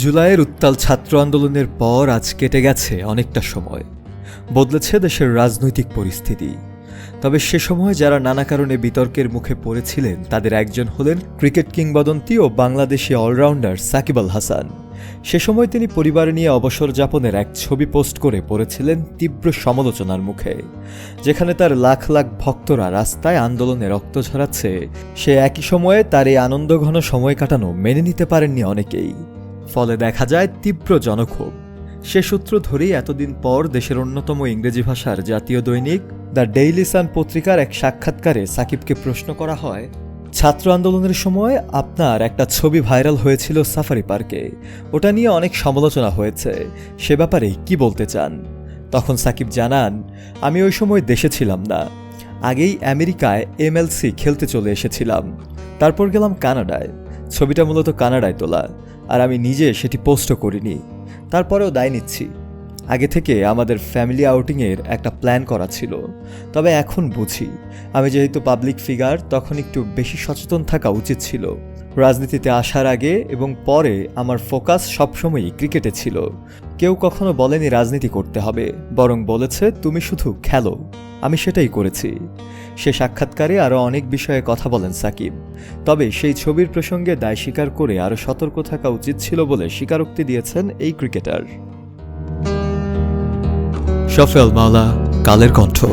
জুলাইয়ের উত্তাল ছাত্র আন্দোলনের পর আজ কেটে গেছে অনেকটা সময়। বদলেছে দেশের রাজনৈতিক পরিস্থিতি। তবে সে সময় যারা নানা কারণে বিতর্কের মুখে পড়েছিলেন, তাদের একজন হলেন ক্রিকেট কিংবদন্তি ও বাংলাদেশি অলরাউন্ডার সাকিব আল হাসান। সে সময় তিনি পরিবার নিয়ে অবসর যাপনের এক ছবি পোস্ট করে পড়েছিলেন তীব্র সমালোচনার মুখে, যেখানে তার লাখ লাখ ভক্তরা রাস্তায় আন্দোলনে রক্ত ঝরাচ্ছে। সে একই সময়ে তার এই আনন্দঘন সময় কাটানো মেনে নিতে পারেননি অনেকেই। ফলে দেখা যায় তীব্র জনক্ষোভ। সে সূত্র ধরেই এতদিন পর দেশের অন্যতম ইংরেজি ভাষার জাতীয় দৈনিক দ্য ডেইলি সান পত্রিকার এক সাক্ষাৎকারে সাকিবকে প্রশ্ন করা হয়, ছাত্র আন্দোলনের সময় আপনার একটা ছবি ভাইরাল হয়েছিল সাফারি পার্কে। ওটা নিয়ে অনেক সমালোচনা হয়েছে। সে ব্যাপারে কি বলতে চান? তখন সাকিব জানান, আমি ওই সময় দেশে ছিলাম না। আগেই আমেরিকায় এমএলসি খেলতে চলে এসেছিলাম। তারপর গেলাম কানাডায়। ছবিটা মূলত কানাডায় তোলা। আর আমি নিজে সেটি পোস্টও করিনি। তারপরেও দায় নিচ্ছি। আগে থেকে আমাদের ফ্যামিলি আউটিংয়ের একটা প্ল্যান করা ছিল। তবে এখন বুঝি, আমি যেহেতু পাবলিক ফিগার, তখন একটু বেশি সচেতন থাকা উচিত ছিল। রাজনীতিতে আসার আগে এবং পরে আমার ফোকাস সবসময়ই ক্রিকেটে ছিল। কেউ কখনো বলেনি রাজনীতি করতে হবে, বরং বলেছে, তুমি শুধু খেলো। আমি সেটাই করেছি। সে সাক্ষাৎকারে আরও অনেক বিষয়ে কথা বলেন সাকিব। তবে সেই ছবির প্রসঙ্গে দায় স্বীকার করে আরও সতর্ক থাকা উচিত ছিল বলে স্বীকারোক্তি দিয়েছেন এই ক্রিকেটার। শফেল মাওলা, কালের কণ্ঠ।